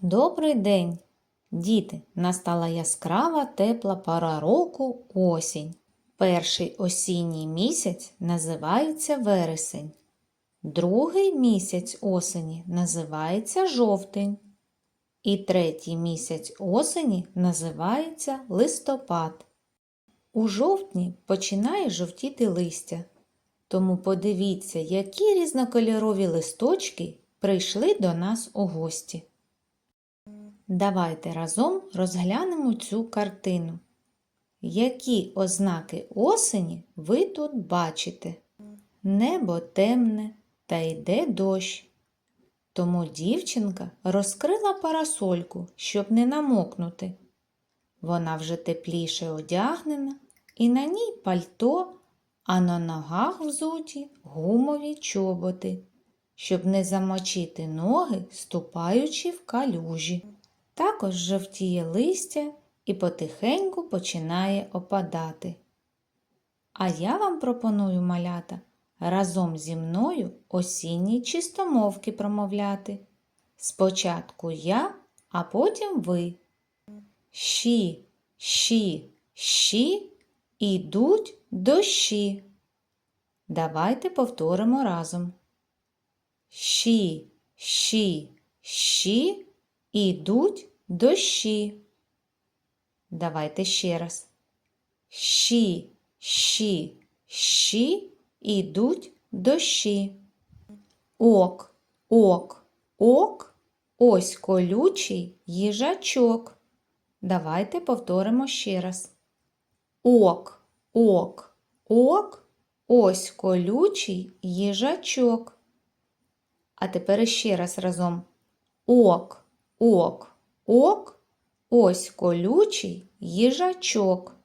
Добрий день, діти! Настала яскрава тепла пора року осінь. Перший осінній місяць називається вересень. Другий місяць осені називається жовтень. І третій місяць осені називається листопад. У жовтні починає жовтіти листя. Тому подивіться, які різнокольорові листочки прийшли до нас у гості. Давайте разом розглянемо цю картину. Які ознаки осені ви тут бачите? Небо темне та йде дощ. Тому дівчинка розкрила парасольку, щоб не намокнути. Вона вже тепліше одягнена, і на ній пальто, а на ногах взуті гумові чоботи, щоб не замочити ноги, ступаючи в калюжі. Також жовтіє листя і потихеньку починає опадати. А я вам пропоную малята разом зі мною осінні чистомовки промовляти. Спочатку я, а потім ви. Щі, щі, щі, ідуть дощі. Давайте повторимо разом. Щі, щі, щі, ідуть дощі. Давайте ще раз. Щі, щі, щі, ідуть дощі. Ок, ок, ок, ось колючий їжачок. Давайте повторимо ще раз. Ок, ок, ок, ось колючий їжачок. А тепер ще раз разом. Ок, ок, ок, ось колючий їжачок.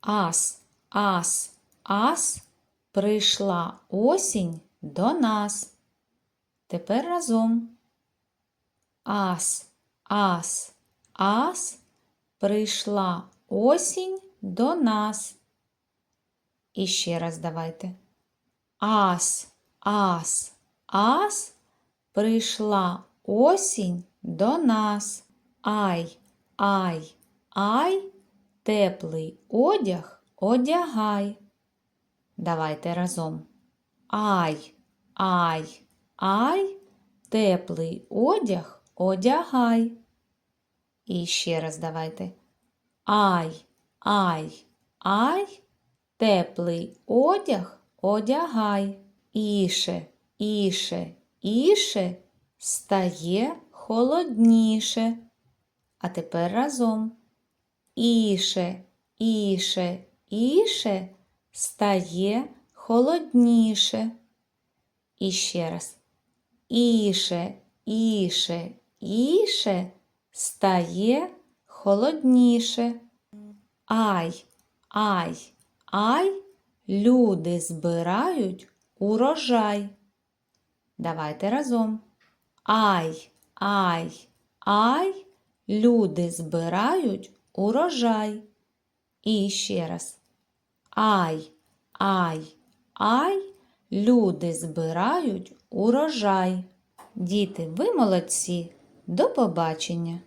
Ас, ас, ас, прийшла осінь до нас. Тепер разом. Ас, ас, ас, прийшла осінь до нас. І ще раз давайте. Ас, ас, ас, прийшла осінь до нас. Ай, ай, ай, теплий одяг одягай. Давайте разом. Ай, ай, ай, теплий одяг одягай. І ще раз давайте. Ай, ай, ай, теплий одяг одягай. Іше, іше, іше стає холодніше. А тепер разом. Іше, іше, іше стає холодніше. І ще раз. Іше, іше, іше стає холодніше. Ай, ай, ай, люди збирають урожай. Давайте разом. Ай, ай, ай, люди збирають урожай. І ще раз. Ай, ай, ай, люди збирають урожай. Діти, ви молодці. До побачення!